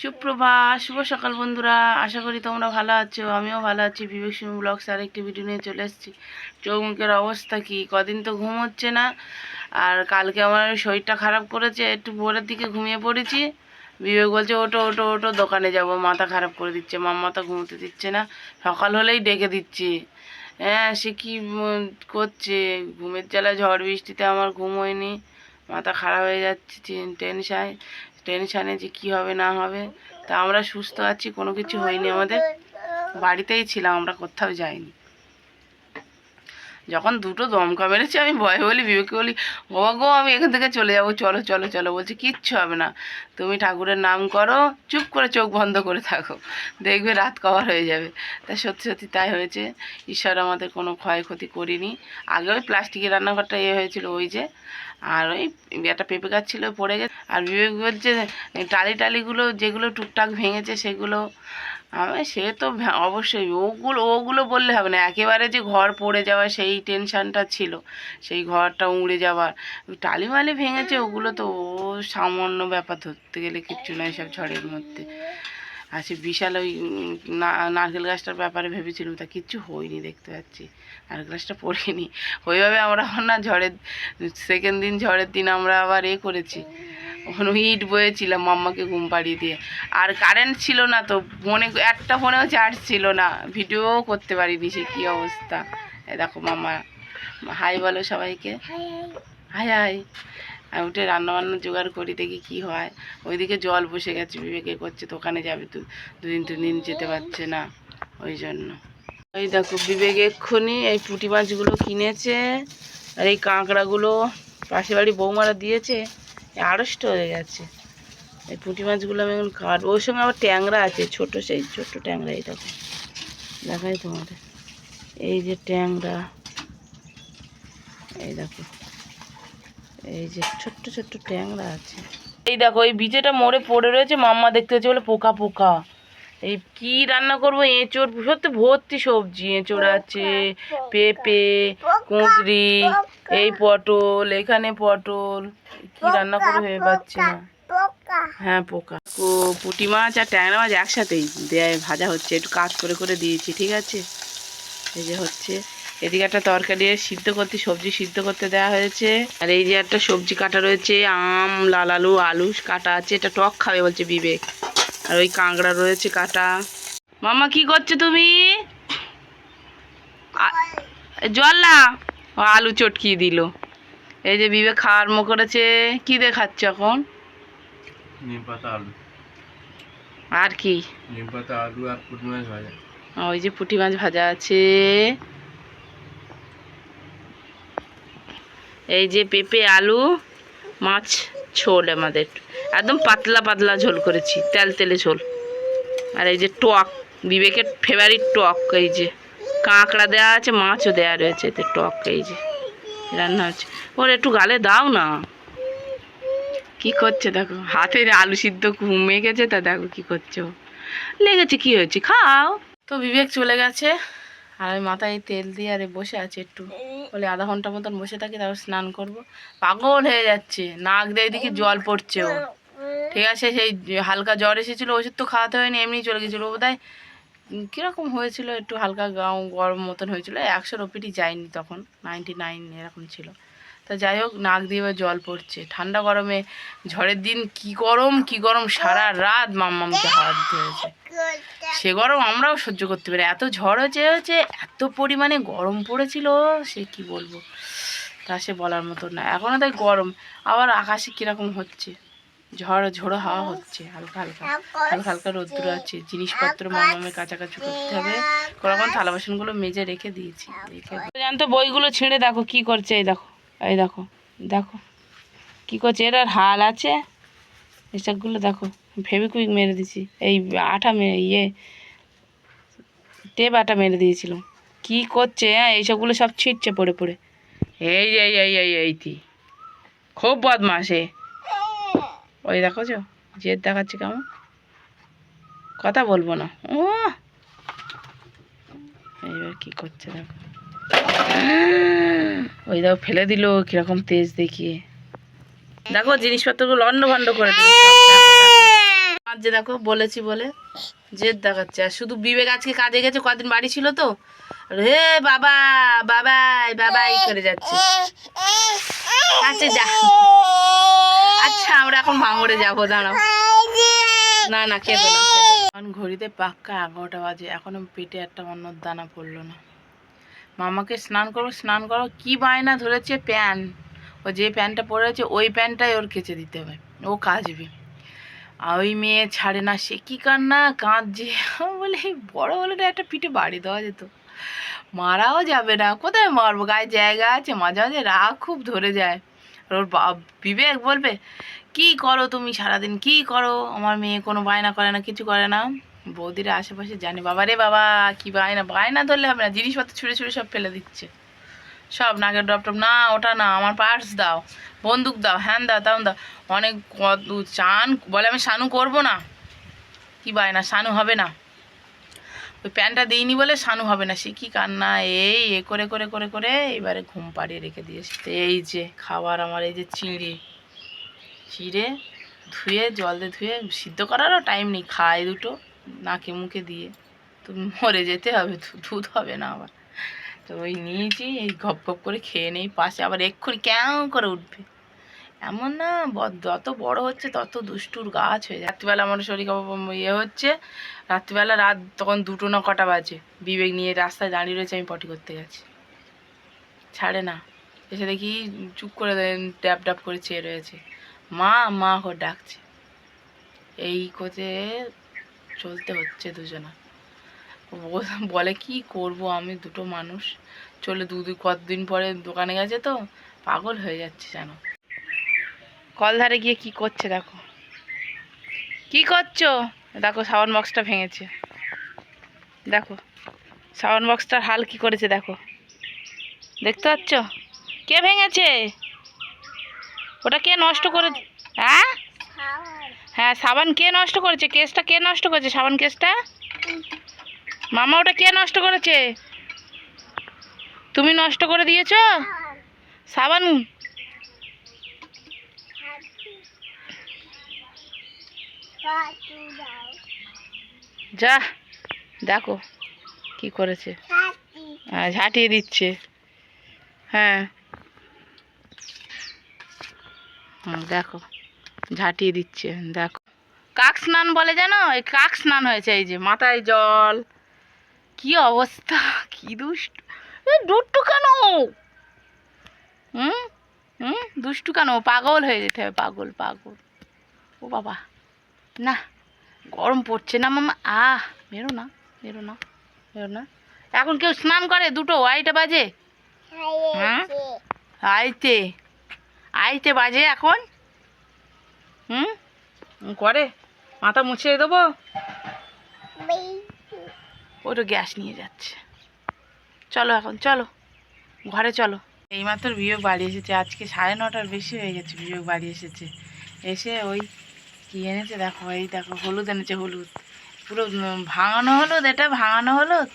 সুপ্রভাত শুভ সকাল বন্ধুরা। আশা করি তোমরা ভালো আছো, আমিও ভালো আছি। বিবেক সিং ব্লগস আর একটি ভিডিও নিয়ে চলে এসেছি। চোখ মুখের অবস্থা কি? কদিন তো ঘুম হচ্ছে না। আর কালকে আমার শরীরটা খারাপ করেছে, একটু ভোরের দিকে ঘুমিয়ে পড়েছি। বিবেক বলছে ওটো ওটো ওটো দোকানে যাব। মাথা খারাপ করে দিচ্ছে। মাম্মা তো ঘুমোতে দিচ্ছে না। সকাল হলেই ডেকে দিচ্ছে। হ্যাঁ সে কি করছে? ঘুমের জ্বালা ঝড় বৃষ্টিতে আমার ঘুম হয়নি। মাথা খারাপ হয়ে যাচ্ছে টেনশান। টেনশানে যে কি হবে, না হবে। তা আমরা সুস্থ আছি, কোনো কিছু হয়নি আমাদের। বাড়িতেই ছিলাম, আমরা কোথাও যাইনি। যখন দুটো দমকা মেরেছে, আমি ভয় বলি, বিবেককে বলি ও গো, আমি এখান থেকে চলে যাব, চলো চলো চলো। বলছে, কিচ্ছু হবে না। তুমি ঠাকুরের নাম করো, চুপ করে চোখ বন্ধ করে থাকো। দেখবে রাত কভার হয়ে যাবে। তা সত্যি সত্যি তাই হয়েছে। ঈশ্বর আমাদের কোনো ক্ষয়ক্ষতি করিনি। আগে ওই প্লাস্টিকের রান্নাঘরটা এ হয়েছিল, ওই যে। আর ওই একটা পেঁপে গাছ ছিল, পড়ে গেছে। আর বিবেক বলছে, টালি, টালিগুলো যেগুলো টুকটাক ভেঙেছে, সেগুলো আমি সে তো অবশ্যই। ওগুলো ওগুলো বললে হবে না। একেবারে যে ঘর পড়ে যাওয়া সেই টেনশানটা ছিল, সেই ঘরটা উড়ে যাওয়ার। ওই টালি মালি ভেঙেছে, ওগুলো তো ও সামান্য ব্যাপার ধরতে গেলে কিচ্ছু নয় সব ঝড়ের মধ্যে। আর সে বিশাল ওই নারকেল গাছটার ব্যাপারে ভেবেছিলাম, তা কিচ্ছু হয়নি দেখতে পাচ্ছি। নারকেল গাছটা পড়েনি। ওইভাবে আমরা না ঝড়ের সেকেন্ড দিন ঝড়ের দিন আমরা আবার এ করেছি। ইট বয়েছিলাম মাম্মাকে ঘুম পাড়িয়ে দিয়ে। আর কারেন্ট ছিল না তো, ফোনে, একটা ফোনেও চার্জ ছিল না। ভিডিও করতে পারিনি সে কী অবস্থা। দেখো মাম্মা হাই বলো সবাইকে। হাই হাই আমি উঠে রান্নাবান্না জোগাড় করি, দেখি কি হয়। ওইদিকে জল বসে গেছে, বিবেকে করছে, দোকানে যাবে দু দুদিন তিন যেতে পারছে না, ওই জন্য। ওই দেখো, বিবেক এক্ষুনি এই পুঁটি মাছগুলো কিনেছে, আর এই কাঁকড়াগুলো পাশে বাড়ি বৌমারা দিয়েছে। আড়ষ্ট হয়ে গেছে। এই পুঁটি মাছগুলো আমি এখন কাটবো ওই সঙ্গে আবার ট্যাংরা আছে, ছোট সেই ছোট ট্যাংরা এই দেখো দেখাই তোমাদের। এই যে ট্যাংরা, এই দেখো। এই যে ছোট্ট ছোট্ট ট্যাংরা আছে। এই দেখো, এই বিচেটা মোড়ে পড়ে রয়েছে, মাম্মা দেখতে হচ্ছে বলে পোকা পোকা। এই কি রান্না করব? এঁচোড় সত্যি ভর্তি সবজি এঁচোড় আছে পেঁপে কুঁদরি এই পটল এখানে পটল। কি রান্না করব ভেবে পাচ্ছি না। হ্যাঁ পোকা। পুঁটি মাছ আর ট্যাংরা মাছ একসাথেই। দেয় ভাজা হচ্ছে একটু কাজ করে করে দিয়েছি ঠিক আছে? এই যে হচ্ছে এদিকে একটা তরকারি সিদ্ধ করতে সবজি সিদ্ধ করতে দেওয়া হয়েছে। আর এই যে একটা সবজি কাটা রয়েছে আম লাল আলু আলু কাটা আছে এটা টক খাবে বলছে বিবেক। আর ওই কাঁকড়া রয়েছে কাটা। মামা কি করছ তুমি? জল না আলু চটকিয়ে দিল। এই যে বিবেক খাওয়ার আরম্ভ করেছে। কি দেখাচ্ছ এখন? আর কি? ওই যে পুঁটি মাছ ভাজা আছে। এই যে পেঁপে আলু মাছ। ঝোল আমাদের। একদম পাতলা পাতলা ঝোল করেছি, তেল তেলে ঝোল। আর এই যে টক, বিবেকের ফেভারিট টক, এই যে কাঁকড়া দেওয়া আছে, মাছও দেওয়া রয়েছে এতে টক, এই যে রান্না হচ্ছে। ওর একটু গালে দাও না। কি করছে দেখো, হাতে আলু সিদ্ধ ঘুমে গেছে, তা দেখো কি করছে। লেগেছে, কি হয়েছে? খাও। তো বিবেক চলে গেছে। আর আমি মাথায় তেল দিয়ে আরে বসে আছি একটু। বলে আধা ঘণ্টা মতন বসে থাকি, তারপর স্নান করব। পাগল হয়ে যাচ্ছে, নাক দিয়ে দেখি জল পড়ছে ও ঠিক আছে, সেই হালকা জ্বর এসেছিল, ওষুধ তো খাওয়াতে হয়নি, এমনি চলে গেছিল। বোধহয় কীরকম হয়েছিল, একটু হালকা গাও গরম মতন হয়েছিল, একশোর ওপিটি যায়নি তখন নাইনটি নাইন এরকম ছিল। তা যাই হোক, নাক দিয়ে জল পড়ছে। ঠান্ডা গরমে ঝড়ের দিন কি গরম কি গরম, সারা রাত মাম্মামকে দিতে হয়েছে। সে গরম আমরাও সহ্য করতে পারি এত ঝড় হয়েছে হচ্ছে এত পরিমাণে গরম পড়েছিল, সে কি বলব? তা সে বলার মতো না। এখনও তাই গরম। আবার আকাশে কীরকম হচ্ছে? ঝড়, ঝোড়ো হাওয়া হচ্ছে। হালকা হালকা হালকা হালকা রোদ্দুর আছে। জিনিসপত্র মামামের কাছাকাছি করতে হবে। কখন থালা বাসনগুলো মেজে রেখে দিয়েছি। রেখে জানতো বইগুলো ছেড়ে, দেখো কি করছে, এই দেখো। এই দেখো দেখো। কি করছে? এর আর হাল আছে। এসবগুলো দেখো ফেবিকুইক মেরে দিছি এই আঠা মেরে ইয়ে টেপ আটা মেরে দিয়েছিলাম। কি করছে হ্যাঁ? এইসবগুলো সব ছিটছে পড়ে পড়ে। এই এই এই এই এইটি খুব বদমাসে ওই দেখো চো জেদ দেখাচ্ছে কেমন? কথা বলব না। ও এইবার কি করছে দেখো। ওই দাও ফেলে দিল কীরকম তেজ দেখিয়ে। দেখো জিনিসপত্রগুলো লন্ড ভন্ড করে দিল সব। দেখো, বলেছি বলে জেদ দেখাচ্ছে। আর শুধু বিবেক আজকে কাজে গেছে কদিন বাড়ি ছিল তো। হে বাবা বাবাই বাবাই করে যাচ্ছে। আচ্ছা যা। আচ্ছা আমরা এখন ভাঙড়ে যাব দাঁড়াও। না না না না। এখন ঘড়িতে পাক্কা এগারোটা বাজে এখনও পেটে একটা অন্য দানা পড়ল না। মামাকে স্নান করব স্নান করো। কি বায়না ধরেছে প্যান? ও যে প্যান্টটা পরে আছে, ওই প্যান্টটাই ওর কেচে দিতে হবে। ও কাচবে আর ওই মেয়ে ছাড়ে না, সে কি কান্না? কাঁদছে। বলে, বড় হলে না একটা পিঠে বাড়ি দেওয়া যেত। মারাও যাবে না। কোথায় মারবো? গায়ে জায়গা আছে, মাঝে মাঝে রাগ খুব ধরে যায়। আর ওর বিবেক বলবে, কি করো তুমি সারাদিন? কি করো? আমার মেয়ে কোনো বায়না করে না, কিছু করে না। বৌদিরা আশেপাশে জানে বাবা রে বাবা, কি বায়না বায়না ধরলে হবে না, জিনিসপত্র ছুঁড়ে ছুঁড়ে সব ফেলে দিচ্ছে। সব নাকের ডপ টপ, না, ওটা না, আমার পার্স দাও, বন্দুক দাও, হ্যান দাও তেমন দাও। অনেক কত, চান, বলে আমি শানু করব না। কি বায়না, শানু হবে না। ওই প্যান্টটা দিইনি বলে শানু হবে না। সে কি কান্না, এই, এ করে করে করে করে এবারে ঘুম পাড়িয়ে রেখে দিয়েছে। এই যে খাবার আমার, এই যে চিঁড়ে। চিড়ে ধুয়ে, জল দিয়ে ধুয়ে, সিদ্ধ করারও টাইম নেই, খায় দুটো। নাকে মুখে দিয়ে, তো মরে যেতে হবে দুধ হবে না আবার। তো ওই নিয়েছি, এই গপ গপ করে খেয়ে নেই, পাশে আবার এক্ষুনি কেমন করে উঠবে। এমন না যত বড় হচ্ছে তত দুষ্টুর গাছ হয়ে যায়। রাত্রিবেলা আমার শরীর ইয়ে হচ্ছে, রাত্রিবেলা রাত তখন দুটো না কটা বাজে। বিবেক নিয়ে রাস্তায় দাঁড়িয়ে রয়েছে, আমি পটি করতে গেছি। ছাড়ে না। এসে দেখি চুপ করে ড্যাপ ড্যাপ করে চেয়ে রয়েছে। মা মা করে ডাকছে। এই কোচে চলতে হচ্ছে দুজনা। বলে, কি করব আমি? দুটো মানুষ। চলে দু দু- কতদিন পরে দোকানে গেছে তো? পাগল হয়ে যাচ্ছে যেন। কল ধারে গিয়ে কি করছে দেখো। কি করছ? দেখো সাউন্ড বক্সটা ভেঙেছে। দেখো সাউন্ড বক্সটার হাল কি করেছে দেখো। দেখতে পাচ্ছ? কে ভেঙেছে? ওটা কে নষ্ট করে হ্যাঁ হ্যাঁ সাবান কে নষ্ট করেছে? কেসটা কে নষ্ট করেছে সাবান কেসটা? মামা, ওটা কে নষ্ট করেছে? তুমি নষ্ট করে দিয়েছ? সাবান যা, দেখো কি করেছে। হ্যাঁ ঝাঁটিয়ে দিচ্ছে। হ্যাঁ। হুম দেখো। ঝাঁটিয়ে দিচ্ছে দেখো। কাক স্নান বলে জানো? এই কাক স্নান হয়েছে এই যে মাথায় জল। কি অবস্থা কি দুষ্ট। দুষ্টু কেন? হুম? হুম? দুষ্টু কেন? পাগল হয়ে যেতে হবে পাগল পাগল। ও বাবা না গরম পড়ছে না মামা। আহ বেরো না বেরো না বেরো না। এখন কেউ স্নান করে? দুটো আড়াইটা বাজে? হ্যাঁ? আইতে। আইতে বাজে এখন? হুম? করে মাথা মুছিয়ে দেবো? ওটা গ্যাস নিয়ে যাচ্ছে। চলো এখন চলো। ঘরে চলো। এইমাত্র বিয়োগ বাড়ি এসেছে। আজকে সাড়ে নটার বেশি হয়ে গেছে বিয়োগ বাড়ি এসেছে। এসে ওই কি এনেছে দেখো? এই দেখো হলুদ এনেছে হলুদ। পুরো ভাঙানো হলুদ এটা ভাঙানো হলুদ?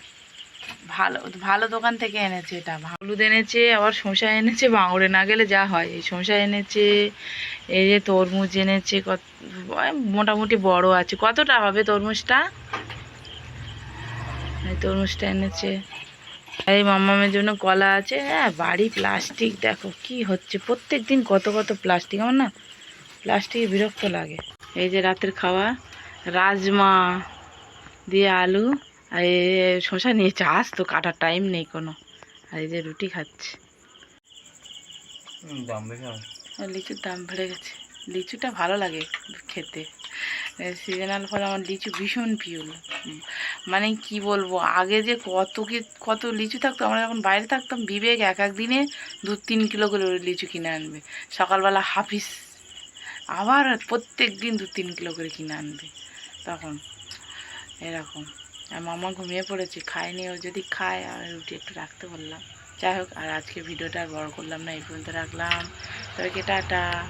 ভালো ভালো দোকান থেকে এনেছে এটা হলুদ এনেছে, আবার শসা এনেছে বাঙড়ে না গেলে যা হয়। এই শসা এনেছে, এই যে তরমুজ এনেছে, কত মোটামুটি বড় আছে। কতটা হবে তরমুজটা? তরমুজটা এনেছে। এই মাম্মামের জন্য কলা আছে। হ্যাঁ বাড়ি প্লাস্টিক, দেখো কি হচ্ছে। প্রত্যেক দিন কত কত প্লাস্টিক, আমার না প্লাস্টিকে বিরক্ত লাগে। এই যে রাতের খাওয়া, রাজমা দিয়ে আলু। আর এই শসা নিয়েছে আজ তো কাটার টাইম নেই কোনো। আর এই যে রুটি খাচ্ছে। লিচুর দাম বেড়ে গেছে। লিচুটা ভালো লাগে খেতে। সিজনাল ফল আমার লিচু ভীষণ প্রিয়। মানে কি বলব আগে যে কত কি কত লিচু থাকতো আমরা যখন বাইরে থাকতাম বিবেক এক এক দিনে দু তিন কিলো করে লিচু কিনে আনবে। সকালবেলা হাফিস। আবার প্রত্যেক দিন দু তিন কিলো করে কিনে আনবে। তখন এরকম। আর মামা ঘুমিয়ে পড়েছে, খায়নি। ও যদি খায় আর রুটি একটু রাখতে বললাম। যাই হোক, আর আজকে ভিডিওটা বড় করলাম না, এই পর্যন্ত রাখলাম। তবে কে টাটা।